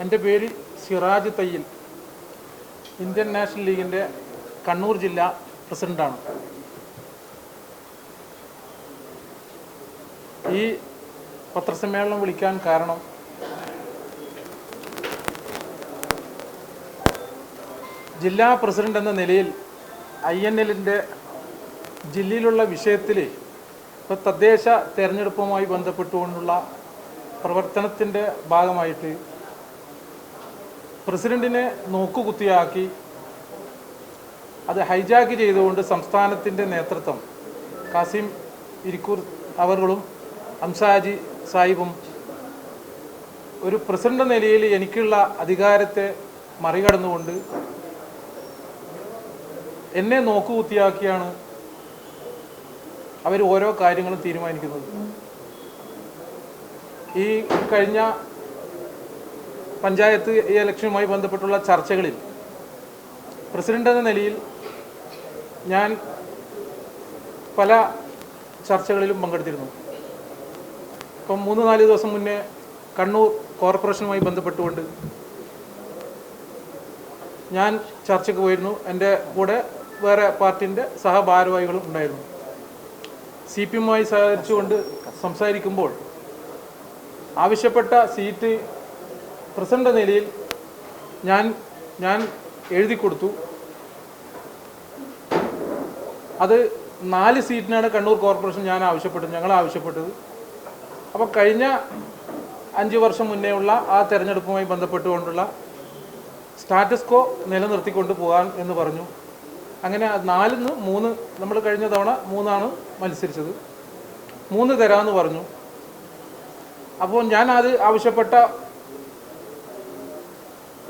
എന്റെ പേര് Siraj Thayyil. Indian national ലീഗിന്റെ കണ്ണൂർ ജില്ലാ പ്രസിഡന്റാണ് ഈ പത്രസമ്മേളനം വിളിക്കാൻ കാരണം ജില്ലാ പ്രസിഡന്റ് എന്ന നിലയിൽ ഐ എൻ എല്ലിന്റെ ജില്ലയിലുള്ള വിഷയത്തിൽ ഇപ്പോൾ തദ്ദേശ തെരഞ്ഞെടുപ്പുമായി ബന്ധപ്പെട്ടുകൊണ്ടുള്ള പ്രവർത്തനത്തിന്റെ ഭാഗമായിട്ട് പ്രസിഡന്റിനെ നോക്കുകുത്തിയാക്കി അത് ഹൈജാക്ക് ചെയ്തുകൊണ്ട് സംസ്ഥാനത്തിന്റെ നേതൃത്വം കാസിം ഇരിക്കൂർ അവരുകളും അംസാജി സാഹിബും ഒരു പ്രസിഡന്റ് നിലയിൽ എനിക്കുള്ള അധികാരത്തെ മറികടന്നുകൊണ്ട് എന്നെ നോക്കുകുത്തിയാക്കിയാണ് അവർ ഓരോ കാര്യങ്ങളും തീരുമാനിക്കുന്നത്. ഈ കഴിഞ്ഞ പഞ്ചായത്ത് ഇലക്ഷനുമായി ബന്ധപ്പെട്ടുള്ള ചർച്ചകളിൽ പ്രസിഡന്റ് എന്ന നിലയിൽ ഞാൻ പല ചർച്ചകളിലും പങ്കെടുത്തിരുന്നു. ഇപ്പം മൂന്ന് നാല് ദിവസം മുന്നേ കണ്ണൂർ കോർപ്പറേഷനുമായി ബന്ധപ്പെട്ടുകൊണ്ട് ഞാൻ ചർച്ചയ്ക്ക് പോയിരുന്നു. എന്റെ കൂടെ വേറെ പാർട്ടിന്റെ സഹഭാരവാഹികളും ഉണ്ടായിരുന്നു. സി പി എമ്മുമായി സഹകരിച്ചുകൊണ്ട് സംസാരിക്കുമ്പോൾ ആവശ്യപ്പെട്ട സീറ്റ് പ്രസിഡന്റ് നിലയിൽ ഞാൻ ഞാൻ എഴുതി കൊടുത്തു. അത് നാല് സീറ്റിനാണ് കണ്ണൂർ കോർപ്പറേഷൻ ഞാൻ ആവശ്യപ്പെട്ടത് ഞങ്ങൾ ആവശ്യപ്പെട്ടത്. അപ്പോൾ കഴിഞ്ഞ അഞ്ച് വർഷം മുന്നേ ഉള്ള ആ തെരഞ്ഞെടുപ്പുമായി ബന്ധപ്പെട്ടുകൊണ്ടുള്ള സ്റ്റാറ്റസ് കോ നിലനിർത്തിക്കൊണ്ട് പോകാൻ എന്ന് പറഞ്ഞു. അങ്ങനെ നാലിന്ന് മൂന്ന് നമ്മൾ കഴിഞ്ഞ തവണ മൂന്നാണ് മത്സരിച്ചത്. മൂന്ന് തരാമെന്ന് പറഞ്ഞു. അപ്പോൾ ഞാൻ അത് ആവശ്യപ്പെട്ട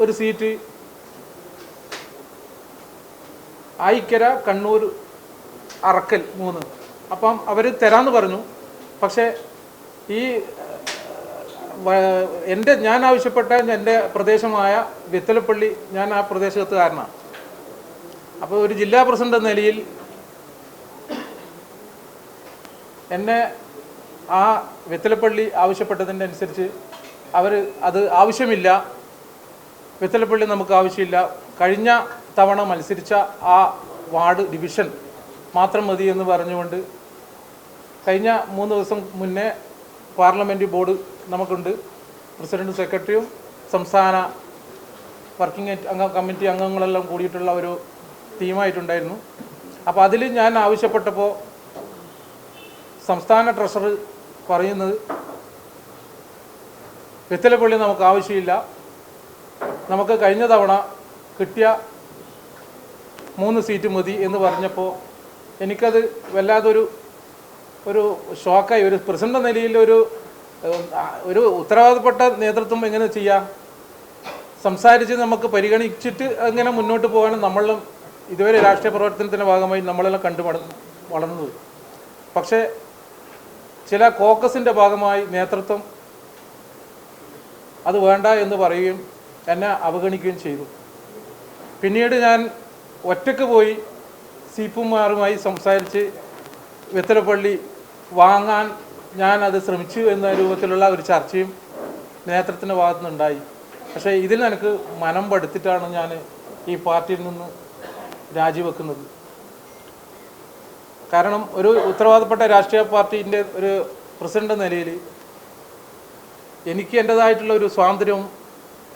ഒരു സീറ്റ്. ആയിക്കര കണ്ണൂർ അറക്കൽ മൂന്ന്. അപ്പം അവർ തരാമെന്ന് പറഞ്ഞു. പക്ഷേ ഈ എന്റെ ഞാൻ ആവശ്യപ്പെട്ട എന്റെ പ്രദേശമായ വിത്തലപ്പള്ളി ഞാൻ ആ പ്രദേശത്തുകാരനാണ് അപ്പോൾ ഒരു ജില്ലാ പ്രസിഡന്റ് എന്ന നിലയിൽ എന്നെ ആ വെത്തലപ്പള്ളി ആവശ്യപ്പെട്ടതിന്റെ അനുസരിച്ച് അവർ അത് ആവശ്യമില്ല. വെത്തലപ്പള്ളി നമുക്ക് ആവശ്യമില്ല. കഴിഞ്ഞ തവണ മത്സരിച്ച ആ വാർഡ് ഡിവിഷൻ മാത്രം മതി എന്ന് പറഞ്ഞുകൊണ്ട് കഴിഞ്ഞ മൂന്ന് ദിവസം മുന്നേ പാർലമെന്റ് ബോർഡ് നമുക്കുണ്ട്. പ്രസിഡന്റും സെക്രട്ടറിയും സംസ്ഥാന വർക്കിംഗ് അംഗ കമ്മിറ്റി അംഗങ്ങളെല്ലാം കൂടിയിട്ടുള്ള ഒരു തീമായിട്ടുണ്ടായിരുന്നു അപ്പോൾ അതിൽ ഞാൻ ആവശ്യപ്പെട്ടപ്പോൾ സംസ്ഥാന ട്രഷറർ പറയുന്നത് വെത്തലപ്പള്ളി നമുക്ക് ആവശ്യമില്ല. നമുക്ക് കഴിഞ്ഞ തവണ കിട്ടിയ മൂന്ന് സീറ്റ് മതി എന്ന് പറഞ്ഞപ്പോൾ എനിക്കത് വല്ലാതൊരു ഒരു ഷോക്കായി. ഒരു പ്രസിഡന്റ് നിലയിൽ ഒരു ഒരു ഉത്തരവാദപ്പെട്ട നേതൃത്വം എങ്ങനെ ചെയ്യാം? സംസാരിച്ച് നമുക്ക് പരിഗണിച്ചിട്ട് അങ്ങനെ മുന്നോട്ട് പോകാനും നമ്മളും ഇതുവരെ രാഷ്ട്രീയ പ്രവർത്തനത്തിന്റെ ഭാഗമായി നമ്മളെല്ലാം കണ്ടു വളർന്നു വളർന്നത് പക്ഷേ ചില കോക്കസിന്റെ ഭാഗമായി നേതൃത്വം അത് വേണ്ട എന്ന് പറയുകയും എന്നെ അവഗണിക്കുകയും ചെയ്തു. പിന്നീട് ഞാൻ ഒറ്റയ്ക്ക് പോയി സീപ്പുമാരുമായി സംസാരിച്ച് വെത്തലപ്പള്ളി വാങ്ങാൻ ഞാൻ അത് ശ്രമിച്ചു എന്ന രൂപത്തിലുള്ള ഒരു ചർച്ചയും നേതൃത്വത്തിന്റെ ഭാഗത്തു നിന്നുണ്ടായി പക്ഷേ ഇതിൽ എനിക്ക് മനം പഠിത്തിട്ടാണ് ഞാൻ ഈ പാർട്ടിയിൽ നിന്ന് രാജിവെക്കുന്നത്. കാരണം ഒരു ഉത്തരവാദപ്പെട്ട രാഷ്ട്രീയ പാർട്ടീന്റെ ഒരു പ്രസിഡന്റ് നിലയിൽ എനിക്ക് എന്റെതായിട്ടുള്ള ഒരു സ്വാതന്ത്ര്യവും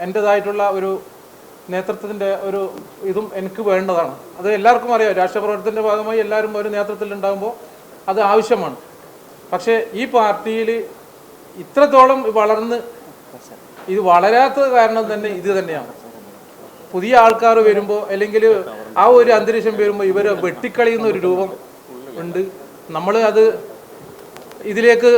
എന്റെതായിട്ടുള്ള ഒരു നേതൃത്വത്തിന്റെ ഒരു ഇതും എനിക്ക് വേണ്ടതാണ്. അത് എല്ലാവർക്കും അറിയാം. രാഷ്ട്രീയ ഭാഗമായി എല്ലാവരും ഒരു നേതൃത്വത്തിൽ ഉണ്ടാകുമ്പോൾ അത് ആവശ്യമാണ്. പക്ഷേ ഈ പാർട്ടിയിൽ ഇത്രത്തോളം വളർന്ന് ഇത് വളരാത്തത് കാരണം തന്നെ ഇത് തന്നെയാണ്. പുതിയ ആൾക്കാർ വരുമ്പോൾ അല്ലെങ്കിൽ ആ ഒരു അന്തരീക്ഷം വരുമ്പോൾ ഇവരെ വെട്ടിക്കളിയുന്ന ഒരു രൂപം ഉണ്ട്. നമ്മൾ അത് ഇതിലേക്ക്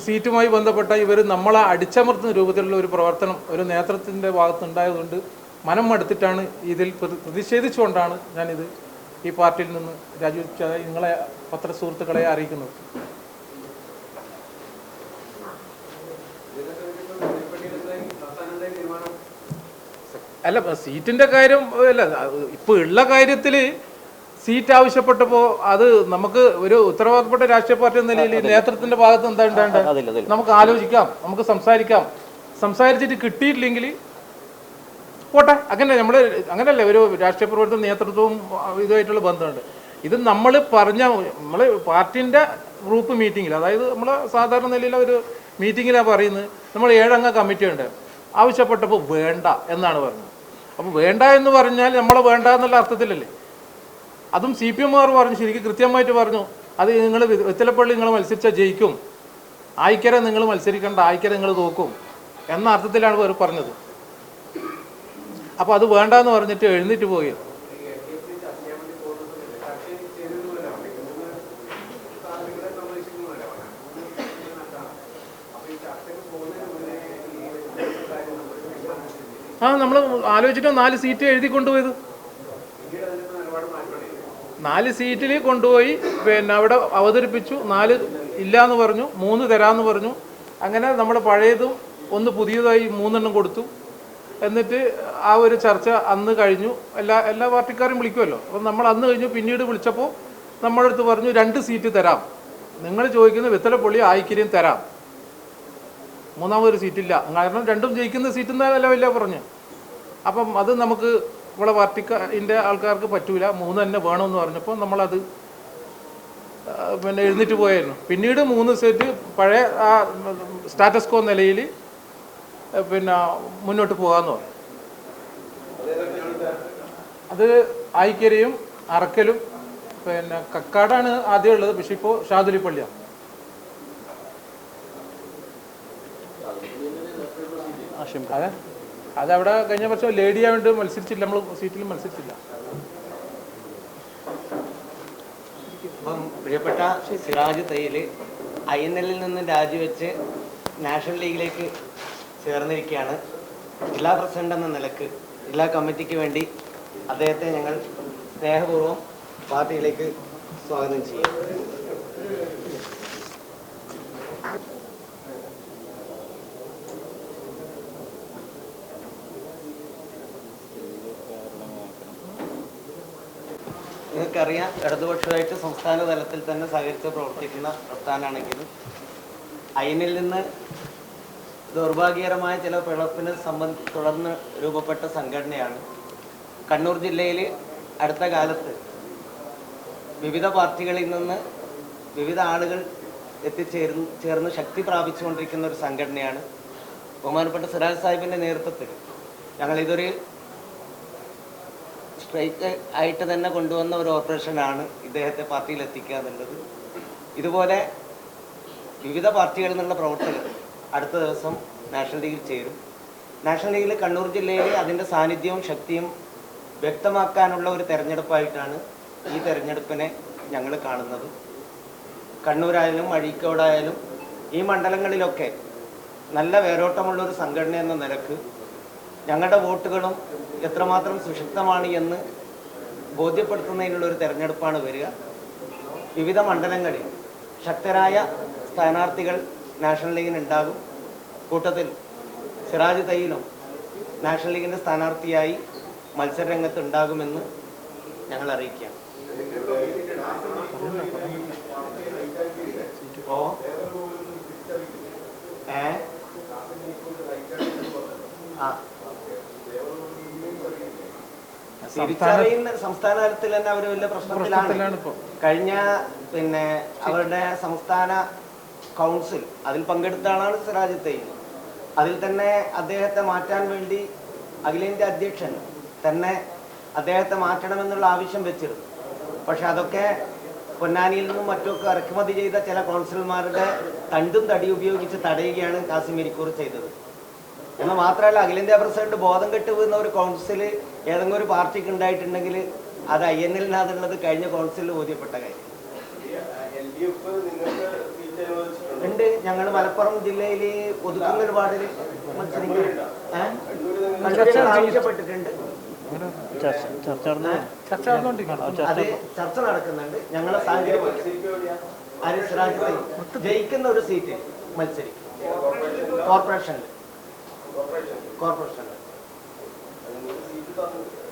സീറ്റുമായി ബന്ധപ്പെട്ട ഇവർ നമ്മളെ അടിച്ചമർത്തുന്ന രൂപത്തിലുള്ള ഒരു പ്രവർത്തനം ഒരു നേതൃത്വത്തിന്റെ ഭാഗത്തുണ്ടായതുകൊണ്ട് മനം മടുത്തിട്ടാണ് ഇതിൽ പ്രതി- പ്രതിഷേധിച്ചുകൊണ്ടാണ് ഞാനിത് ഈ പാർട്ടിയിൽ നിന്ന് രാജിവെച്ച നിങ്ങളെ പത്ര സുഹൃത്തുക്കളെ അറിയിക്കുന്നത്. അല്ല സീറ്റിന്റെ കാര്യം അല്ല ഇപ്പോൾ ഉള്ള കാര്യത്തിൽ സീറ്റ് ആവശ്യപ്പെട്ടപ്പോൾ അത് നമുക്ക് ഒരു ഉത്തരവാദപ്പെട്ട രാഷ്ട്രീയ പാർട്ടി എന്ന നിലയിൽ നേതൃത്വത്തിന്റെ ഭാഗത്ത് എന്താ ഉണ്ടാകേണ്ടത്? നമുക്ക് ആലോചിക്കാം നമുക്ക് സംസാരിക്കാം. സംസാരിച്ചിട്ട് കിട്ടിയിട്ടില്ലെങ്കിൽ പോട്ടെ. അങ്ങനെ നമ്മൾ അങ്ങനെയല്ലേ ഒരു രാഷ്ട്രീയ പ്രവർത്തന നേതൃത്വവും ഇതുമായിട്ടുള്ള ബന്ധമുണ്ട്. ഇത് നമ്മൾ പറഞ്ഞ നമ്മൾ പാർട്ടിന്റെ ഗ്രൂപ്പ് മീറ്റിംഗിൽ അതായത് നമ്മൾ സാധാരണ നിലയിലെ ഒരു മീറ്റിങ്ങിലാണ് പറയുന്നത്. നമ്മൾ ഏഴംഗ കമ്മിറ്റി ഉണ്ട്. ആവശ്യപ്പെട്ടപ്പോൾ വേണ്ട എന്നാണ് പറഞ്ഞത്. അപ്പോൾ വേണ്ട എന്ന് പറഞ്ഞാൽ നമ്മൾ വേണ്ട എന്നുള്ള അർത്ഥത്തിലല്ലേ? അതും സി പി എമ്മുകാർ പറഞ്ഞു ശരിക്കും കൃത്യമായിട്ട് പറഞ്ഞു. അത് നിങ്ങൾ വെത്തിലപ്പള്ളി നിങ്ങൾ മത്സരിച്ചാൽ ജയിക്കും. ആയിക്കര നിങ്ങൾ മത്സരിക്കേണ്ട ആയിക്കര നിങ്ങൾ തോക്കും. എന്ന അർത്ഥത്തിലാണ് അവർ പറഞ്ഞത്. അപ്പോൾ അത് വേണ്ടാന്ന് പറഞ്ഞിട്ട് എഴുന്നേറ്റ് പോയി. ആ നമ്മൾ ആലോചിച്ചിട്ട് നാല് സീറ്റ് എഴുതി കൊണ്ടുപോയത് നാല് സീറ്റിൽ കൊണ്ടുപോയി പിന്നെ അവിടെ അവതരിപ്പിച്ചു നാല് ഇല്ല എന്ന് പറഞ്ഞു മൂന്ന് തരാമെന്ന് പറഞ്ഞു. അങ്ങനെ നമ്മൾ പഴയതും ഒന്ന് പുതിയതായി മൂന്നെണ്ണം കൊടുത്തു. എന്നിട്ട് ആ ഒരു ചർച്ച അന്ന് കഴിഞ്ഞു. എല്ലാ എല്ലാ പാർട്ടിക്കാരും വിളിക്കുമല്ലോ. അപ്പം നമ്മൾ അന്ന് കഴിഞ്ഞു പിന്നീട് വിളിച്ചപ്പോൾ നമ്മുടെ അടുത്ത് പറഞ്ഞു രണ്ട് സീറ്റ് തരാം. നിങ്ങൾ ചോദിക്കുന്ന വിത്തലപ്പള്ളി ആയിക്കരിയും തരാം. മൂന്നാമതൊരു സീറ്റില്ല. കാരണം രണ്ടും ജയിക്കുന്ന സീറ്റ് എന്നല്ല വലിയ പറഞ്ഞു. അപ്പം അത് നമുക്ക് നമ്മളെ പാർട്ടിക്കാരിന്റെ ആൾക്കാർക്ക് പറ്റൂല. മൂന്ന് തന്നെ വേണമെന്ന് പറഞ്ഞപ്പോൾ നമ്മളത് പിന്നെ എഴുന്നേറ്റ് പോയായിരുന്നു. പിന്നീട് മൂന്ന് സെറ്റ് പഴയ ആ സ്റ്റാറ്റസ് കോ നിലയിൽ പിന്നെ മുന്നോട്ട് പോകാമെന്ന് പറഞ്ഞു. അത് ആയിക്കരയും അറക്കലും പിന്നെ കക്കാടാണ് ആദ്യം ഉള്ളത്. പക്ഷെ ഇപ്പോൾ ഷാദുലിപ്പള്ളിയാണ് അതെ? അതവിടെ കഴിഞ്ഞ വർഷം ലേഡി ആയതുകൊണ്ട് മത്സരിച്ചില്ല നമ്മൾ സീറ്റിൽ മത്സരിച്ചില്ല. അപ്പം പ്രിയപ്പെട്ട സിറാജ് തയ്യൽ ഐ എൻ എല്ലിൽ നിന്ന് രാജിവെച്ച് നാഷണൽ ലീഗിലേക്ക് ചേർന്നിരിക്കുകയാണ്. ജില്ലാ പ്രസിഡന്റ് എന്ന നിലയ്ക്ക് ജില്ലാ കമ്മിറ്റിക്ക് വേണ്ടി അദ്ദേഹത്തെ ഞങ്ങൾ സ്നേഹപൂർവം പാർട്ടിയിലേക്ക് സ്വാഗതം ചെയ്യും. നിങ്ങൾക്കറിയാം ഇടതുപക്ഷമായിട്ട് സംസ്ഥാന തലത്തിൽ തന്നെ സഹകരിച്ച് പ്രവർത്തിക്കുന്ന പ്രസ്ഥാനമാണെങ്കിലും അയനിൽ നിന്ന് ദൗർഭാഗ്യകരമായ ചില പിളപ്പിനെ സംബന്ധി തുടർന്ന് രൂപപ്പെട്ട സംഘടനയാണ്. കണ്ണൂർ ജില്ലയിൽ അടുത്ത കാലത്ത് വിവിധ പാർട്ടികളിൽ നിന്ന് വിവിധ ആളുകൾ എത്തിച്ചേർന്ന് ചേർന്ന് ശക്തി പ്രാപിച്ചുകൊണ്ടിരിക്കുന്ന ഒരു സംഘടനയാണ് ബഹുമാനപ്പെട്ട സിറാജ് സാഹിബിന്റെ നേതൃത്വത്തിൽ. ഞങ്ങളിതൊരു സ്ട്രൈറ്റ് ആയിട്ട് തന്നെ കൊണ്ടുവന്ന ഒരു ഓപ്പറേഷനാണ് ഇദ്ദേഹത്തെ പാർട്ടിയിൽ എത്തിക്കുക എന്നുള്ളത്. ഇതുപോലെ വിവിധ പാർട്ടികളിൽ നിന്നുള്ള പ്രവർത്തകർ അടുത്ത ദിവസം നാഷണൽ ലീഗിൽ ചേരും. നാഷണൽ ലീഗിൽ കണ്ണൂർ ജില്ലയിൽ അതിന്റെ സാന്നിധ്യവും ശക്തിയും വ്യക്തമാക്കാനുള്ള ഒരു തെരഞ്ഞെടുപ്പായിട്ടാണ് ഈ തെരഞ്ഞെടുപ്പിനെ ഞങ്ങൾ കാണുന്നത്. കണ്ണൂരായാലും അഴീക്കോടായാലും ഈ മണ്ഡലങ്ങളിലൊക്കെ നല്ല വേരോട്ടമുള്ള ഒരു സംഘടന എന്ന നിലയ്ക്ക് ഞങ്ങളുടെ വോട്ടുകളും എത്രമാത്രം സുഷിപ്തമാണ് എന്ന് ബോധ്യപ്പെടുത്തുന്നതിനുള്ള ഒരു തെരഞ്ഞെടുപ്പാണ് വരിക. വിവിധ മണ്ഡലങ്ങളിൽ ശക്തരായ സ്ഥാനാർത്ഥികൾ നാഷണൽ ലീഗിന് ഉണ്ടാകും. കൂട്ടത്തിൽ സിറാജ് തയ്യിലും നാഷണൽ ലീഗിന്റെ സ്ഥാനാർത്ഥിയായി മത്സരരംഗത്ത് ഉണ്ടാകുമെന്ന് ഞങ്ങൾ അറിയിക്കാം ആ. തിരിച്ചറിയുന്ന സംസ്ഥാന തലത്തിൽ തന്നെ അവർ വലിയ പ്രശ്നത്തിലാണ്. കഴിഞ്ഞ പിന്നെ അവരുടെ സംസ്ഥാന കൗൺസിൽ അതിൽ പങ്കെടുത്ത ആളാണ് സിറാജ് തയ്യിൽ അതിൽ തന്നെ അദ്ദേഹത്തെ മാറ്റാൻ വേണ്ടി അഖിലേന്ത്യാ അധ്യക്ഷൻ തന്നെ അദ്ദേഹത്തെ മാറ്റണമെന്നുള്ള ആവശ്യം വെച്ചിരുന്നു. പക്ഷെ അതൊക്കെ പൊന്നാനിയിൽ നിന്നും മറ്റൊക്കെ ഇറക്കുമതി ചെയ്ത ചില കൗൺസിലർമാരുടെ തണ്ടും തടി ഉപയോഗിച്ച് തടയുകയാണ് കാസിം ഇരിക്കൂർ ചെയ്തത്. എന്ന് മാത്രമല്ല അഖിലേന്ത്യാ പ്രസിഡന്റ് ബോധം കെട്ട് വീഴുന്ന ഒരു കൗൺസിൽ ഏതെങ്കിലും ഒരു പാർട്ടിക്ക് ഉണ്ടായിട്ടുണ്ടെങ്കിൽ അത് ഐ എൻ എല്ലിനകത്തുള്ളത് കഴിഞ്ഞ കൗൺസിലിൽ ബോധ്യപ്പെട്ട കാര്യം. ഉണ്ട്. ഞങ്ങൾ മലപ്പുറം ജില്ലയിൽ ഒതുക്കുന്ന ഒരുപാട് മത്സരിക്കുന്നുണ്ട്. ആവശ്യപ്പെട്ടിട്ടുണ്ട് അത് ചർച്ച നടക്കുന്നുണ്ട്. ഞങ്ങളെ സാങ്കേതിക ജയിക്കുന്ന ഒരു സീറ്റ് മത്സരിക്കും. കോർപ്പറേഷനിൽ കോർപ്പറേഷനിൽ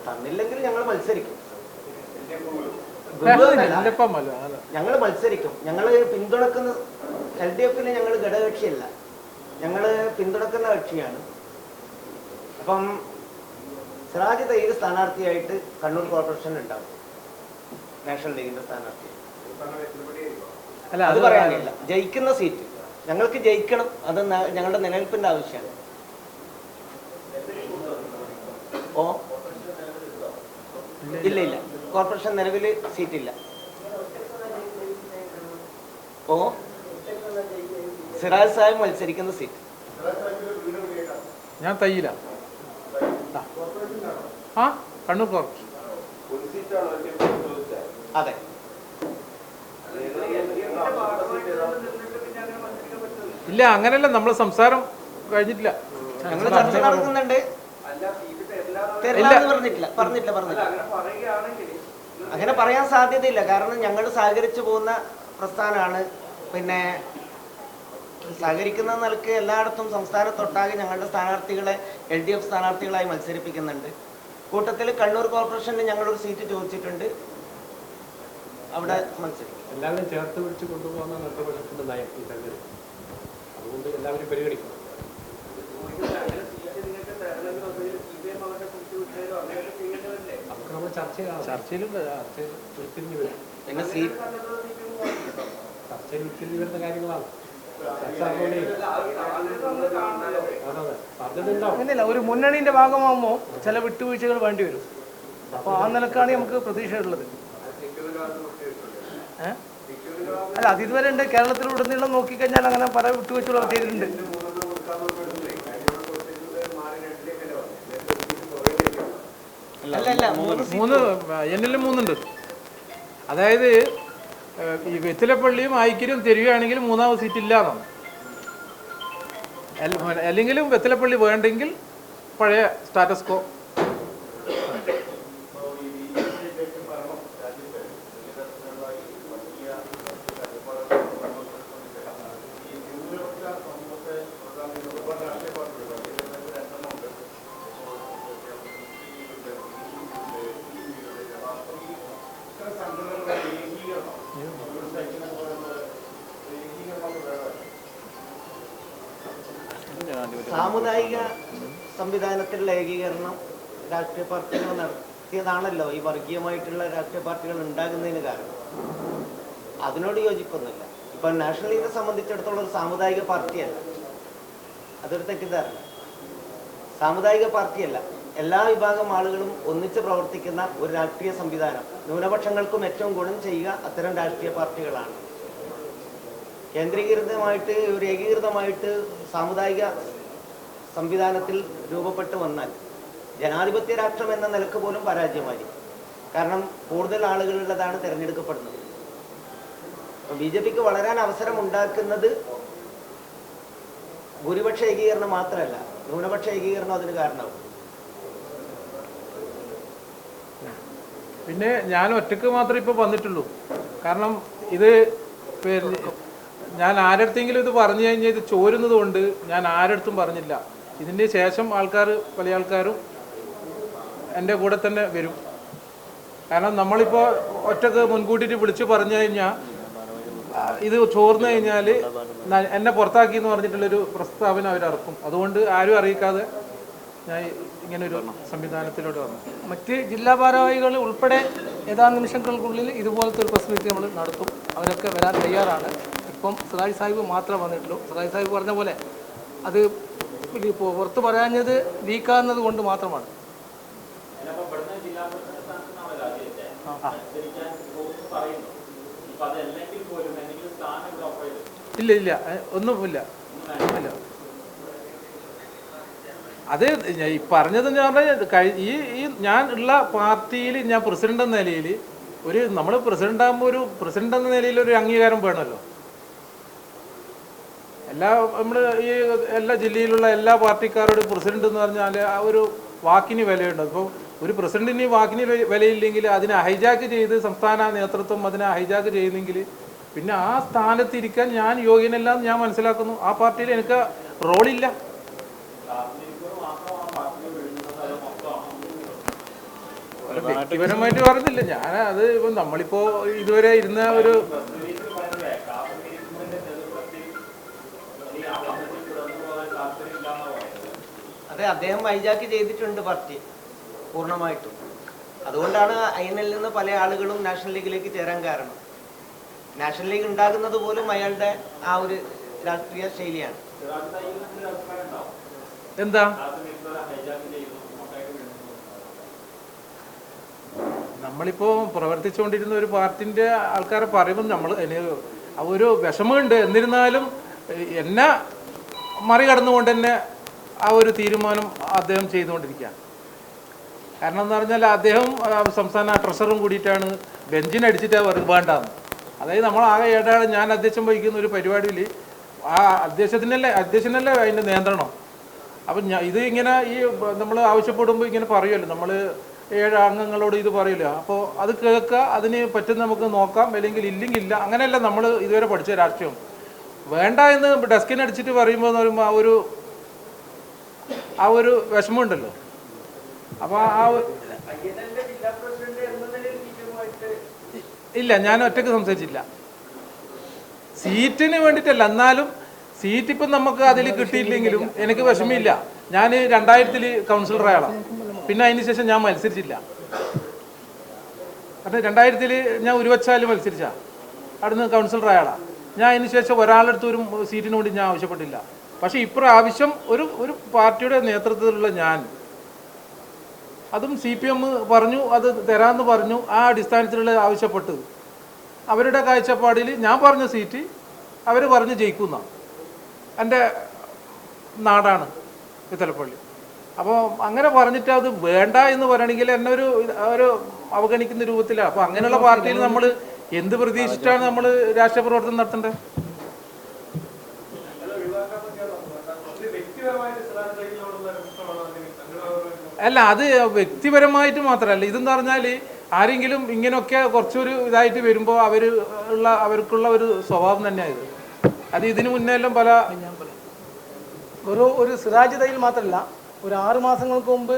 തന്നില്ലെങ്കിൽ ഞങ്ങൾ മത്സരിക്കും. ഞങ്ങൾ മത്സരിക്കും. ഞങ്ങൾ പിന്തുണക്കുന്ന എൽ ഡി എഫിന് ഞങ്ങൾ ഘടകകക്ഷിയല്ല. ഞങ്ങൾ പിന്തുണക്കുന്ന കക്ഷിയാണ്. അപ്പം സിറാജ് തയ്യർ സ്ഥാനാർത്ഥിയായിട്ട് കണ്ണൂർ കോർപ്പറേഷൻ ഉണ്ടാവും. നാഷണൽ ലീഗിന്റെ സ്ഥാനാർത്ഥി. അല്ല അത് അത് പറയാനില്ല. ജയിക്കുന്ന സീറ്റ്. ഞങ്ങൾക്ക് ജയിക്കണം. അത് ഞങ്ങളുടെ നിലനിൽപ്പിന്റെ ആവശ്യമാണ്. ഓ ഇല്ല ഇല്ല. കോർപ്പറേഷൻ നിലവിൽ സീറ്റില്ല. ഓ സിറാജ് സാഹിബ് മത്സരിക്കുന്ന സീറ്റ്. ഞാൻ തയ്യില്ല. ആ കണ്ണൂർ കോർപ്പറേഷൻ. അതെ. ഇല്ല അങ്ങനെയല്ല. നമ്മൾ സംസാരം കഴിഞ്ഞിട്ടില്ല. ഞങ്ങൾ ചർച്ച നടക്കുന്നുണ്ട്. പറഞ്ഞിട്ടില്ല പറഞ്ഞിട്ടില്ല പറഞ്ഞില്ല അങ്ങനെ പറയാൻ സാധ്യതയില്ല. കാരണം ഞങ്ങൾ സഹകരിച്ചു പോകുന്ന പ്രസ്ഥാനമാണ്. പിന്നെ സഹകരിക്കുന്ന നിലയ്ക്ക് എല്ലായിടത്തും സംസ്ഥാനത്തൊട്ടാകെ ഞങ്ങളുടെ സ്ഥാനാർത്ഥികളെ എൽ ഡി എഫ് സ്ഥാനാർത്ഥികളായി മത്സരിപ്പിക്കുന്നുണ്ട്. കൂട്ടത്തിൽ കണ്ണൂർ കോർപ്പറേഷനിൽ ഞങ്ങളൊരു സീറ്റ് ചോദിച്ചിട്ടുണ്ട്. അവിടെ മത്സരിക്കും. എല്ലാവരും ചേർത്ത് പിടിച്ച് കൊണ്ടുപോകുന്ന ഇടതുപക്ഷത്തിന്റെ നയം ഈ തെരഞ്ഞെടുപ്പ്. അതുകൊണ്ട് എല്ലാവരും പരിഗണിക്കണം നമുക്ക് നമ്മൾ ചർച്ച ചെയ്യാം ചർച്ചയിലുണ്ട്. ചർച്ചയിൽ ഉരുത്തിരിഞ്ഞ് വരും. പിന്നെ സീറ്റ് ചർച്ചയിൽ ഉരുത്തിരിഞ്ഞ് വരുന്ന കാര്യങ്ങളാണ്. അങ്ങനെയല്ല ഒരു മുന്നണിന്റെ ഭാഗമാകുമ്പോൾ ചില വിട്ടുവീഴ്ചകൾ വേണ്ടി വരും. അപ്പൊ ആ നിലക്കാണ് നമുക്ക് പ്രതീക്ഷയുള്ളത്? അല്ല അത് ഇതുവരെ ഉണ്ട്. കേരളത്തിലുടനീളം നോക്കിക്കഴിഞ്ഞാൽ അങ്ങനെ പല വിട്ടുവീഴ്ചകൾ ചെയ്തിട്ടുണ്ട് അല്ല മൂന്ന് എന്നിലും മൂന്നുണ്ട്. അതായത് ഈ വെത്തിലപ്പള്ളിയും ആയിക്കരും തരികയാണെങ്കിൽ മൂന്നാമത് സീറ്റ് ഇല്ല എന്നാണ് അല്ലെങ്കിലും വെത്തിലപ്പള്ളി വേണ്ടെങ്കിൽ പഴയ സ്റ്റാറ്റസ് കോ സാമുദായിക സംവിധാനത്തിലുള്ള ഏകീകരണം രാഷ്ട്രീയ പാർട്ടികൾ നടത്തിയതാണല്ലോ ഈ വർഗീയമായിട്ടുള്ള രാഷ്ട്രീയ പാർട്ടികൾ ഉണ്ടാകുന്നതിന് കാരണം. അതിനോട് യോജിപ്പൊന്നുമില്ല. ഇപ്പൊ നാഷണൽ ലീഗിനെ സംബന്ധിച്ചിടത്തോളം ഒരു സാമുദായിക പാർട്ടിയല്ല. അതൊരു തെറ്റിദ്ധാരണ. സാമുദായിക പാർട്ടിയല്ല. എല്ലാ വിഭാഗം ആളുകളും ഒന്നിച്ച് പ്രവർത്തിക്കുന്ന ഒരു രാഷ്ട്രീയ സംവിധാനം ന്യൂനപക്ഷങ്ങൾക്കും ഏറ്റവും ഗുണം ചെയ്യുക അത്തരം രാഷ്ട്രീയ പാർട്ടികളാണ്. കേന്ദ്രീകൃതമായിട്ട് ഒരു ഏകീകൃതമായിട്ട് സാമുദായിക സംവിധാനത്തിൽ രൂപപ്പെട്ടു വന്നാൽ ജനാധിപത്യ രാഷ്ട്രം എന്ന നിലയ്ക്ക് പോലും പരാജയമായി. കാരണം കൂടുതൽ ആളുകളുള്ളതാണ് തിരഞ്ഞെടുക്കപ്പെടുന്നത്. ബി ജെ പിക്ക് വളരാൻ അവസരം ഉണ്ടാക്കുന്നത് ഭൂരിപക്ഷ ഏകീകരണം മാത്രമല്ല ന്യൂനപക്ഷ ഏകീകരണം അതിന് കാരണമാവും. പിന്നെ ഞാൻ ഒറ്റയ്ക്ക് മാത്രമേ ഇപ്പോൾ വന്നിട്ടുള്ളൂ. കാരണം ഇത് ഞാൻ ആരടുത്തെങ്കിലും ഇത് പറഞ്ഞു കഴിഞ്ഞാൽ ഇത് ചോരുന്നത് കൊണ്ട് ഞാൻ ആരടുത്തും പറഞ്ഞില്ല. ഇതിന്റെ ശേഷം ആൾക്കാർ പല ആൾക്കാരും എന്റെ കൂടെ തന്നെ വരും. കാരണം നമ്മളിപ്പോൾ ഒറ്റയ്ക്ക് മുൻകൂട്ടിയിട്ട് വിളിച്ച് പറഞ്ഞു കഴിഞ്ഞാൽ ഇത് ചോർന്നു കഴിഞ്ഞാൽ എന്നെ പുറത്താക്കി എന്ന് പറഞ്ഞിട്ടുള്ളൊരു പ്രസ്താവന അവർ ഇറക്കും അതുകൊണ്ട് ആരും അറിയിക്കാതെ ഞാൻ ഇങ്ങനെ ഒരു സംവിധാനത്തിലൂടെ വന്നു. മറ്റ് ജില്ലാ ഭാരവാഹികൾ ഉൾപ്പെടെ ഏതാനും നിമിഷങ്ങൾക്കുള്ളിൽ ഇതുപോലത്തെ ഒരു പ്രസ് നമ്മൾ നടത്തും. അവരൊക്കെ വരാൻ തയ്യാറാണ്. ഇപ്പം സിറാജ് സാഹിബ് മാത്രമേ വന്നിട്ടുള്ളൂ. സിറാജ് സാഹിബ് പറഞ്ഞ പോലെ അത് ഇപ്പോൾ പുറത്ത് പറയാഞ്ഞത് വീക്കാകുന്നത് കൊണ്ട് മാത്രമാണ്. ഇല്ല ഇല്ല. ഒന്നുമില്ല ഒന്നുമില്ല ഇല്ല. അത് ഈ പറഞ്ഞത് ഞാൻ പറഞ്ഞ കഴി- ഈ ഈ ഞാൻ ഉള്ള പാർട്ടിയിൽ ഞാൻ പ്രസിഡന്റ് എന്ന നിലയിൽ ഒരു നമ്മൾ പ്രസിഡന്റ് ആകുമ്പോൾ ഒരു പ്രസിഡന്റ് എന്ന നിലയിൽ ഒരു അംഗീകാരം വേണമല്ലോ. എല്ലാ നമ്മൾ ഈ എല്ലാ ജില്ലയിലുള്ള എല്ലാ പാർട്ടിക്കാരോടും പ്രസിഡന്റ് എന്ന് പറഞ്ഞാൽ ആ ഒരു വാക്കിന് വിലയുണ്ട്. അപ്പോൾ ഒരു പ്രസിഡന്റിന് ഈ വാക്കിന് വിലയില്ലെങ്കിൽ അതിനെ ഹൈജാക്ക് ചെയ്ത് സംസ്ഥാന നേതൃത്വം അതിനെ ഹൈജാക്ക് ചെയ്യുന്നെങ്കിൽ പിന്നെ ആ സ്ഥാനത്തിരിക്കാൻ ഞാൻ യോഗ്യനല്ല എന്ന് ഞാൻ മനസ്സിലാക്കുന്നു. ആ പാർട്ടിയിൽ എനിക്ക് റോളില്ല. വ്യക്തിപരമായിട്ട് പറഞ്ഞില്ല. ഞാൻ അത് ഇപ്പം നമ്മളിപ്പോ ഇതുവരെ ഇരുന്ന ഒരു അതെ അദ്ദേഹം ഹൈജാക്ക് ചെയ്തിട്ടുണ്ട് പാർട്ടി പൂർണമായിട്ടും. അതുകൊണ്ടാണ് ഐ എൻ നിന്ന് പല ആളുകളും നാഷണൽ ലീഗിലേക്ക് ചേരാൻ കാരണം. നാഷണൽ ലീഗ് ഉണ്ടാകുന്നത് പോലും അയാളുടെ ആ ഒരു രാഷ്ട്രീയ ശൈലിയാണ്. എന്താ? നമ്മളിപ്പോ പ്രവർത്തിച്ചുകൊണ്ടിരുന്ന ഒരു പാർട്ടിന്റെ ആൾക്കാരെ പറയുമ്പോൾ നമ്മൾ ഒരു വിഷമമുണ്ട്. എന്നിരുന്നാലും എന്നെ മറികടന്നുകൊണ്ട് തന്നെ ആ ഒരു തീരുമാനം അദ്ദേഹം ചെയ്തുകൊണ്ടിരിക്കുകയാണ്. കാരണം എന്ന് പറഞ്ഞാൽ അദ്ദേഹം സംസ്ഥാന ട്രഷറും കൂടിയിട്ടാണ് ബെഞ്ചിനടിച്ചിട്ട് വേണ്ടാന്ന് അതായത് നമ്മൾ ആകെ ഏടാണ് ഞാൻ അധ്യക്ഷം വഹിക്കുന്ന ഒരു പരിപാടിയിൽ ആ അധ്യക്ഷത്തിനല്ലേ അധ്യക്ഷനല്ലേ അതിന്റെ നിയന്ത്രണം. അപ്പം ഞാൻ ഇത് ഇങ്ങനെ ഈ നമ്മൾ ആവശ്യപ്പെടുമ്പോൾ ഇങ്ങനെ പറയുമല്ലോ നമ്മൾ ഏഴ് അംഗങ്ങളോട് ഇത് പറയില്ല അപ്പോൾ അത് കേൾക്കുക അതിന് പറ്റുന്ന നമുക്ക് നോക്കാം അല്ലെങ്കിൽ ഇല്ലെങ്കിൽ ഇല്ല അങ്ങനെയല്ല നമ്മൾ ഇതുവരെ പഠിച്ച രാഷ്ട്രീയം. വേണ്ട എന്ന് ഡെസ്കിനടിച്ചിട്ട് പറയുമ്പോൾ എന്ന് പറയുമ്പോൾ ആ ഒരു ആ ഒരു വിഷമമുണ്ടല്ലോ. അപ്പോൾ ആ ഇല്ല ഞാൻ ഒറ്റയ്ക്ക് സംസാരിച്ചില്ല. സീറ്റിന് വേണ്ടിയിട്ടല്ല എന്നാലും സീറ്റ് ഇപ്പം നമുക്ക് അതിൽ കിട്ടിയില്ലെങ്കിലും എനിക്ക് വിഷമമില്ല ഞാൻ രണ്ടായിരത്തിൽ കൗൺസിലറായാളാം പിന്നെ അതിന് ശേഷം ഞാൻ മത്സരിച്ചില്ല. കാരണം രണ്ടായിരത്തിൽ ഞാൻ ഉരുവച്ചാൽ മത്സരിച്ച. അവിടുന്ന് കൗൺസിലർ ഞാൻ അതിന് ശേഷം ഒരാളെടുത്ത് ഒരു സീറ്റിന് വേണ്ടി ഞാൻ ആവശ്യപ്പെട്ടില്ല. പക്ഷേ ഇപ്രാവശ്യം ഒരു ഒരു പാർട്ടിയുടെ നേതൃത്വത്തിലുള്ള ഞാൻ അതും സി പി എം പറഞ്ഞു അത് തരാമെന്ന് പറഞ്ഞു ആ അടിസ്ഥാനത്തിലുള്ള ആവശ്യപ്പെട്ടത് അവരുടെ കാഴ്ചപ്പാടിൽ ഞാൻ പറഞ്ഞ സീറ്റ് അവർ പറഞ്ഞ് ജയിക്കുന്ന എന്റെ നാടാണ് പിത്തലപ്പള്ളി അപ്പോൾ അങ്ങനെ പറഞ്ഞിട്ട് അത് വേണ്ട എന്ന് പറയണമെങ്കിൽ എന്നെ ഒരു ഒരു അവഗണിക്കുന്ന രൂപത്തിലാണ് അപ്പോൾ അങ്ങനെയുള്ള പാർട്ടിയിൽ നമ്മൾ എന്ത് പ്രതീക്ഷിച്ചിട്ടാണ് നമ്മൾ രാഷ്ട്രീയ പ്രവർത്തനം നടത്തേണ്ടത്? അല്ല അത് വ്യക്തിപരമായിട്ട് മാത്രമല്ല. ഇതെന്ന് പറഞ്ഞാൽ ആരെങ്കിലും ഇങ്ങനെയൊക്കെ കുറച്ചൊരു ഇതായിട്ട് വരുമ്പോൾ അവർ ഉള്ള അവർക്കുള്ള ഒരു സ്വഭാവം തന്നെയാണ് ഇത് അത് ഇതിനു മുന്നേ എല്ലാം പല ഒരു ഒരു സിറാജ് തൈൽ മാത്രമല്ല ഒരു ആറ് മാസങ്ങൾക്ക് മുമ്പ്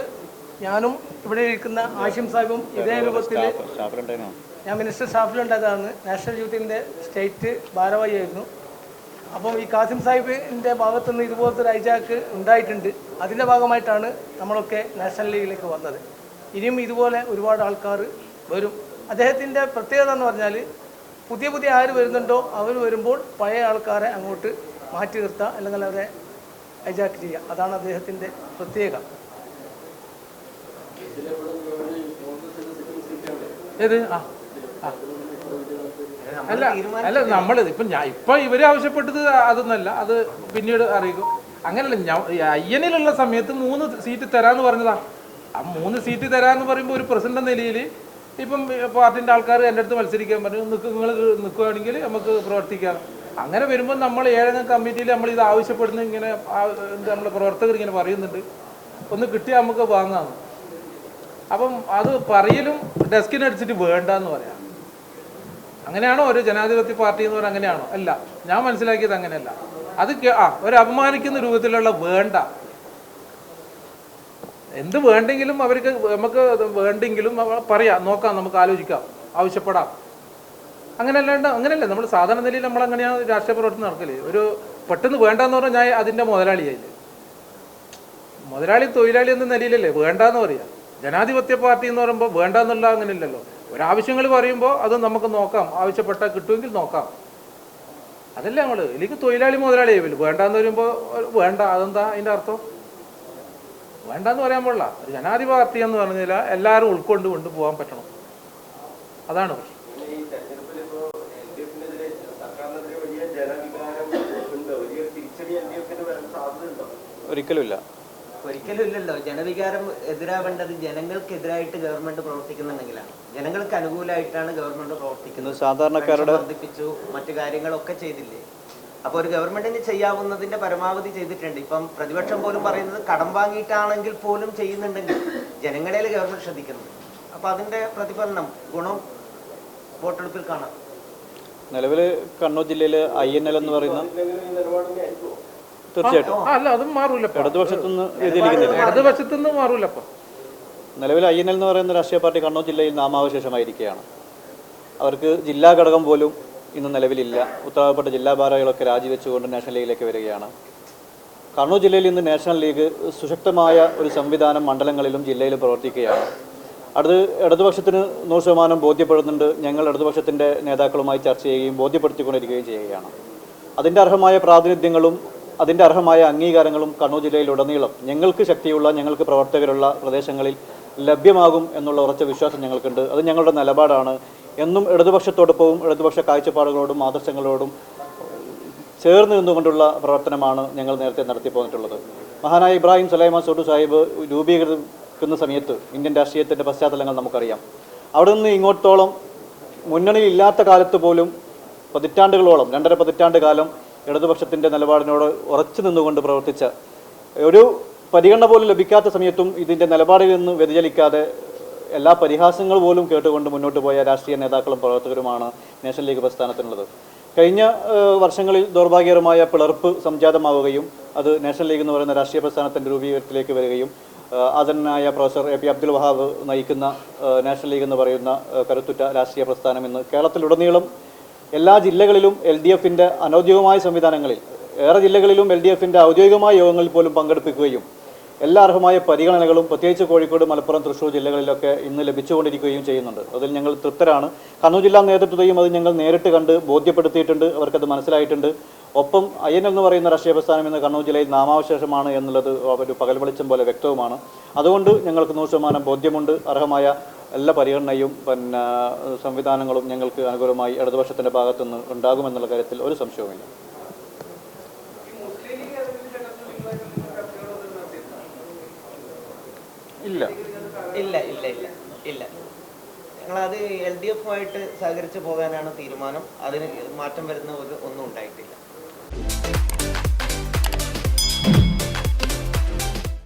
ഞാനും ഇവിടെ ഇരിക്കുന്ന ആഷിം സാഹിബും ഇതേ രൂപത്തിൽ ഞാൻ മിനിസ്റ്റർ സ്റ്റാഫിലുണ്ടായതാണ്. നാഷണൽ യൂത്തിന്റെ സ്റ്റേറ്റ് ഭാരവാഹിയായിരുന്നു. അപ്പം ഈ കാസിം സാഹിബിന്റെ ഭാഗത്തുനിന്ന് ഇതുപോലത്തെ ഒരു ഹൈജാക്ക് ഉണ്ടായിട്ടുണ്ട്. അതിന്റെ ഭാഗമായിട്ടാണ് നമ്മളൊക്കെ നാഷണൽ ലീഗിലേക്ക് വന്നത്. ഇനിയും ഇതുപോലെ ഒരുപാട് ആൾക്കാർ വരും. അദ്ദേഹത്തിന്റെ പ്രത്യേകത എന്ന് പറഞ്ഞാൽ പുതിയ പുതിയ ആര് വരുന്നുണ്ടോ അവർ വരുമ്പോൾ പഴയ ആൾക്കാരെ അങ്ങോട്ട് മാറ്റി നിർത്തുക അല്ലെങ്കിൽ അവരെ ഹൈജാക്ക് ചെയ്യുക അതാണ് അദ്ദേഹത്തിന്റെ പ്രത്യേകത. ഏത്? ആ ആ. അല്ല അല്ല നമ്മൾ ഇപ്പം ഞാൻ ഇപ്പം ഇവർ ആവശ്യപ്പെട്ടത് അതൊന്നല്ല അത് പിന്നീട് അറിയിക്കും. അങ്ങനല്ല ഞാൻ അയ്യനിലുള്ള സമയത്ത് മൂന്ന് സീറ്റ് തരാന്ന് പറഞ്ഞതാ. ആ മൂന്ന് സീറ്റ് തരാന്ന് പറയുമ്പോൾ ഒരു പ്രസിഡന്റ് നിലയിൽ ഇപ്പം പാർട്ടിന്റെ ആൾക്കാർ എന്റെ അടുത്ത് മത്സരിക്കാൻ പറഞ്ഞു നിൽക്കുക നിങ്ങൾ നിൽക്കുകയാണെങ്കിൽ നമുക്ക് പ്രവർത്തിക്കാം. അങ്ങനെ വരുമ്പോൾ നമ്മൾ ഏഴംഗം കമ്മിറ്റിയിൽ നമ്മൾ ഇത് ആവശ്യപ്പെടുന്ന ഇങ്ങനെ നമ്മൾ പ്രവർത്തകർ ഇങ്ങനെ പറയുന്നുണ്ട്. ഒന്ന് കിട്ടിയാൽ നമുക്ക് വാങ്ങാം. അപ്പം അത് പറയലും ഡെസ്കിനടിച്ചിട്ട് വേണ്ടെന്ന് പറയാം. അങ്ങനെയാണോ ഒരു ജനാധിപത്യ പാർട്ടി എന്ന് പറഞ്ഞാൽ അങ്ങനെയാണോ? അല്ല. ഞാൻ മനസ്സിലാക്കിയത് അങ്ങനെയല്ല. അത് ആ ഒരു അപമാനിക്കുന്ന രൂപത്തിലുള്ള വേണ്ട. എന്ത് വേണ്ടെങ്കിലും അവർക്ക് നമുക്ക് വേണ്ടെങ്കിലും പറയാം. നോക്കാം നമുക്ക് ആലോചിക്കാം. ആവശ്യപ്പെടാം. അങ്ങനെ അല്ലാണ്ട് അങ്ങനെയല്ല. നമ്മൾ സാധാരണ നിലയിൽ നമ്മൾ അങ്ങനെയാണ് രാഷ്ട്രീയ പ്രവർത്തനം നടക്കൽ. ഒരു പെട്ടെന്ന് വേണ്ടെന്ന് പറഞ്ഞാൽ ഞാൻ അതിന്റെ മുതലാളിയായില്ലേ? മുതലാളി തൊഴിലാളി എന്ന നിലയിലല്ലേ വേണ്ടാന്ന് പറയാം. ജനാധിപത്യ പാർട്ടി എന്ന് പറയുമ്പോൾ വേണ്ട എന്നുള്ള അങ്ങനെയല്ലല്ലോ. ഒരാവശ്യങ്ങൾ പറയുമ്പോൾ അത് നമുക്ക് നോക്കാം. ആവശ്യപ്പെട്ടാൽ കിട്ടുമെങ്കിൽ നോക്കാം. അതല്ല നമ്മൾ എനിക്ക് തൊഴിലാളി മുതലാളി ആവില്ല വേണ്ടാന്ന് വരുമ്പോൾ വേണ്ട അതെന്താ അതിന്റെ അർത്ഥം? വേണ്ടാന്ന് പറയാൻ പാടില്ല. ഒരു ജനാധിപത്യ എന്ന് പറഞ്ഞാൽ എല്ലാവരും ഉൾക്കൊണ്ട് കൊണ്ട് പോകാൻ പറ്റണം. അതാണ് പ്രശ്നം. ഒരിക്കലുമില്ല ഒരിക്കലും ഇല്ലല്ലോ. ജനവികാരം എതിരാവേണ്ടത് ജനങ്ങൾക്കെതിരായിട്ട് ഗവൺമെന്റ് പ്രവർത്തിക്കുന്നുണ്ടെങ്കിലാണ്. ജനങ്ങൾക്ക് അനുകൂലമായിട്ടാണ് ഗവൺമെന്റ് പ്രവർത്തിക്കുന്നത്. സാധാരണക്കാരുടെ വർദ്ധിപ്പിച്ചു മറ്റു കാര്യങ്ങളൊക്കെ ചെയ്തില്ലേ. അപ്പോൾ ഒരു ഗവൺമെന്റിന് ചെയ്യാവുന്നതിന്റെ പരമാവധി ചെയ്തിട്ടുണ്ട്. ഇപ്പം പ്രതിപക്ഷം പോലും പറയുന്നത് കടം വാങ്ങിയിട്ടാണെങ്കിൽ പോലും ചെയ്യുന്നുണ്ടെങ്കിൽ ജനങ്ങളെ ഗവൺമെന്റ് ശ്രദ്ധിക്കുന്നത്? അപ്പൊ അതിന്റെ പ്രതിഫലനം ഗുണം വോട്ടെടുപ്പിൽ കാണാം. നിലവിൽ കണ്ണൂർ ജില്ലയിൽ ഐ എൻ എൽ എന്ന് പറയുന്ന തീർച്ചയായിട്ടും. ആ, അല്ല അതും മാറൂലപ്പ ഇടതുപക്ഷത്തുനിന്ന് വ്യതിചലിക്കുന്നില്ല. ഇടതുപക്ഷത്തുനിന്ന് മാറൂലപ്പ നിലവിൽ ഐ എൻ എൽ എന്ന് പറയുന്ന രാഷ്ട്രീയ പാർട്ടി കണ്ണൂർ ജില്ലയിൽ നാമാവശേഷമായിരിക്കുകയാണ്. അവർക്ക് ജില്ലാ ഘടകം പോലും ഇന്ന് നിലവിലില്ല. ഉത്തരവാദപ്പെട്ട ജില്ലാ ഭാരവാഹികളൊക്കെ രാജിവെച്ചുകൊണ്ട് നാഷണൽ ലീഗിലേക്ക് വരികയാണ്. കണ്ണൂർ ജില്ലയിൽ ഇന്ന് നാഷണൽ ലീഗ് സുശക്തമായ ഒരു സംവിധാനം മണ്ഡലങ്ങളിലും ജില്ലയിലും പ്രവർത്തിക്കുകയാണ്. അത് ഇടതുപക്ഷത്തിന് നൂറ് ശതമാനം ബോധ്യപ്പെടുന്നുണ്ട്. ഞങ്ങൾ ഇടതുപക്ഷത്തിന്റെ നേതാക്കളുമായി ചർച്ച ചെയ്യുകയും ബോധ്യപ്പെടുത്തിക്കൊണ്ടിരിക്കുകയും ചെയ്യുകയാണ്. അതിന്റെ അർഹമായ പ്രാതിനിധ്യങ്ങളും അതിന്റെ അർഹമായ അംഗീകാരങ്ങളും കണ്ണൂർ ജില്ലയിലുടനീളം ഞങ്ങൾക്ക് ശക്തിയുള്ള ഞങ്ങൾക്ക് പ്രവർത്തകരുള്ള പ്രദേശങ്ങളിൽ ലഭ്യമാകും എന്നുള്ള ഉറച്ച വിശ്വാസം ഞങ്ങൾക്കുണ്ട്. അത് ഞങ്ങളുടെ നിലപാടാണ്. എന്നും ഇടതുപക്ഷത്തോടൊപ്പവും ഇടതുപക്ഷ കാഴ്ചപ്പാടുകളോടും ആദർശങ്ങളോടും ചേർന്ന് നിന്നുകൊണ്ടുള്ള പ്രവർത്തനമാണ് ഞങ്ങൾ നേരത്തെ നടത്തി പോന്നിട്ടുള്ളത്. മഹാനായ ഇബ്രാഹിം സുലൈമാൻ സോട്ടു സാഹിബ് രൂപീകരിക്കുന്ന സമയത്ത് ഇന്ത്യൻ രാഷ്ട്രീയത്തിന്റെ പശ്ചാത്തലങ്ങൾ നമുക്കറിയാം. അവിടെ നിന്ന് ഇങ്ങോട്ടോളം മുന്നണിയില്ലാത്ത കാലത്ത് പോലും പതിറ്റാണ്ടുകളോളം രണ്ടര പതിറ്റാണ്ട് കാലം ഇടതുപക്ഷത്തിന്റെ നിലപാടിനോട് ഉറച്ചു നിന്നുകൊണ്ട് പ്രവർത്തിച്ച ഒരു പരിഗണന പോലും ലഭിക്കാത്ത സമയത്തും ഇതിന്റെ നിലപാടിൽ നിന്ന് വ്യതിചലിക്കാതെ എല്ലാ പരിഹാസങ്ങൾ പോലും കേട്ടുകൊണ്ട് മുന്നോട്ട് പോയ രാഷ്ട്രീയ നേതാക്കളും പ്രവർത്തകരുമാണ് നാഷണൽ ലീഗ് പ്രസ്ഥാനത്തിനുള്ളത്. കഴിഞ്ഞ വർഷങ്ങളിൽ ദൗർഭാഗ്യകരമായ പിളർപ്പ് സംജാതമാവുകയും അത് നാഷണൽ ലീഗ് എന്ന് പറയുന്ന രാഷ്ട്രീയ പ്രസ്ഥാനത്തിന്റെ രൂപീകരണത്തിലേക്ക് വരികയും ആദരനായ professor A P Abdul Wahab നയിക്കുന്ന നാഷണൽ ലീഗ് എന്ന് പറയുന്ന കരുത്തുറ്റ രാഷ്ട്രീയ പ്രസ്ഥാനം ഇന്ന് കേരളത്തിലുടനീളം എല്ലാ ജില്ലകളിലും എൽ ഡി എഫിന്റെ അനൗദ്യോഗികമായ സംവിധാനങ്ങളിൽ ഏറെ ജില്ലകളിലും എൽ ഡി എഫിന്റെ ഔദ്യോഗികമായ യോഗങ്ങളിൽ പോലും പങ്കെടുപ്പിക്കുകയും എല്ലാ അർഹമായ പരിഗണനകളും പ്രത്യേകിച്ച് കോഴിക്കോട് മലപ്പുറം തൃശ്ശൂർ ജില്ലകളിലൊക്കെ ഇന്ന് ലഭിച്ചുകൊണ്ടിരിക്കുകയും ചെയ്യുന്നുണ്ട്. അതിൽ ഞങ്ങൾ തൃപ്തരാണ്. കണ്ണൂർ ജില്ലാ നേതൃത്വത്തെയും അത് ഞങ്ങൾ നേരിട്ട് കണ്ട് ബോധ്യപ്പെടുത്തിയിട്ടുണ്ട്. അവർക്കത് മനസ്സിലായിട്ടുണ്ട്. ഒപ്പം അയ്യൻ എന്ന് പറയുന്ന രാഷ്ട്രീയ പ്രസ്ഥാനം ഇന്ന് കണ്ണൂർ ജില്ലയിൽ നാമാവശേഷമാണ് എന്നുള്ളത് ഒരു പകൽ വെളിച്ചം പോലെ വ്യക്തവുമാണ്. അതുകൊണ്ട് ഞങ്ങൾക്ക് നൂറ് ശതമാനം ബോധ്യമുണ്ട്. അർഹമായ എല്ലാ പരിഗണനയും പിന്നെ സംവിധാനങ്ങളും ഞങ്ങൾക്ക് അനുകൂലമായി ഇടതുപക്ഷത്തിന്റെ ഭാഗത്തുനിന്ന് ഉണ്ടാകുമെന്നുള്ള കാര്യത്തിൽ ഒരു സംശയവുമില്ല. ഇല്ല. ഇല്ല ഇല്ല ഇല്ല ഇല്ല. ഞങ്ങളത് എൽ ഡി എഫുമായിട്ട് സഹകരിച്ച് പോകാനാണ് തീരുമാനം. അതിന് മാറ്റം വരുന്ന ഒരു ഒന്നും ഉണ്ടായിട്ടില്ല.